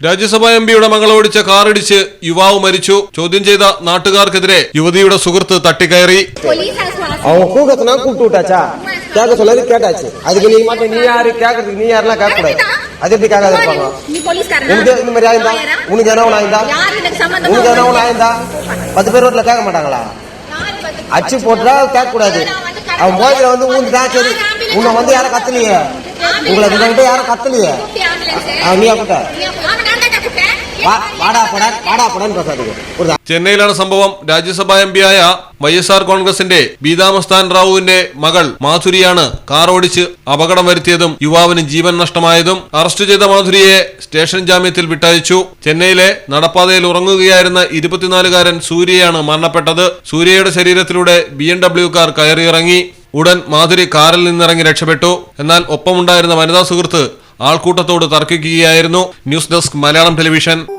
രാജ്യസഭാ M പിയുടെ മകൾ ഓടിച്ച കാറിടിച്ച് യുവാവ് മരിച്ചു ചോദ്യം ചെയ്ത നാട്ടുകാർക്കെതിരെ യുവതിയുടെ സുഹൃത്ത് തട്ടിക്കയറി police has to ask. அவன் கூட சொன்னா கூப்பிட்டு விட்டாச்சா கேட்க சொன்னது கேட்டாச்சு அதுக்கு நீ மட்டும் நீ யாரு கேட்கறதுக்கு நீ யாரெல்லாம் கேட்க கூடாது அது எப்படி கேட்காத இருப்பாங்க நீ போலீஸ்காரனா? உனக்கு இந்த மாதிரி ஆயிருந்தா lawyer ஆ? உனக்கு என்ன ஒண்ணு ஆயிருந்தா யார் எனக்கு சம்பந்தமா உனக்கு என்ன ஒண்ணு வந்து- ஆயிருந்தா பத்து பேர் ரோட்ல கேட்க மாட்டாங்களா யாரு வந்து- அச்சு போட்டா கேட்க கூடாது அவன் போய்கிற வந்து ஊந்துதான் சரி உன்னை வந்து யாரும் கத்தலையே உங்களை கிட்ட யாரும் கத்தலையே கூப்பிட்டு ambulance. அவன் நீ கூட்ட ചെന്നൈയിലാണ് സംഭവം. രാജ്യസഭാ എം പിയായ വൈ എസ് ആർ കോൺഗ്രസിന്റെ ബീതാമസ്ഥാൻ റാവുവിന്റെ മകൾ മാധുരിയാണ് കാർ ഓടിച്ച് അപകടം വരുത്തിയതും യുവാവിന് ജീവൻ നഷ്ടമായതും അറസ്റ്റ് ചെയ്ത മാധുരിയെ സ്റ്റേഷൻ ജാമ്യത്തിൽ വിട്ടയച്ചു. ചെന്നൈയിലെ നടപ്പാതയിൽ ഉറങ്ങുകയായിരുന്ന ഇരുപത്തിനാലുകാരൻ സൂര്യയാണ് മരണപ്പെട്ടത്. സൂര്യയുടെ ശരീരത്തിലൂടെ ബി എം ഡബ്ല്യു കാർ കയറിയിറങ്ങി. ഉടൻ മാധുരി കാറിൽ നിന്നിറങ്ങി രക്ഷപ്പെട്ടു. എന്നാൽ ഒപ്പമുണ്ടായിരുന്ന വനിതാ സുഹൃത്ത് ആൾക്കൂട്ടത്തോട് തർക്കിക്കുകയായിരുന്നു. News desk Malayalam television.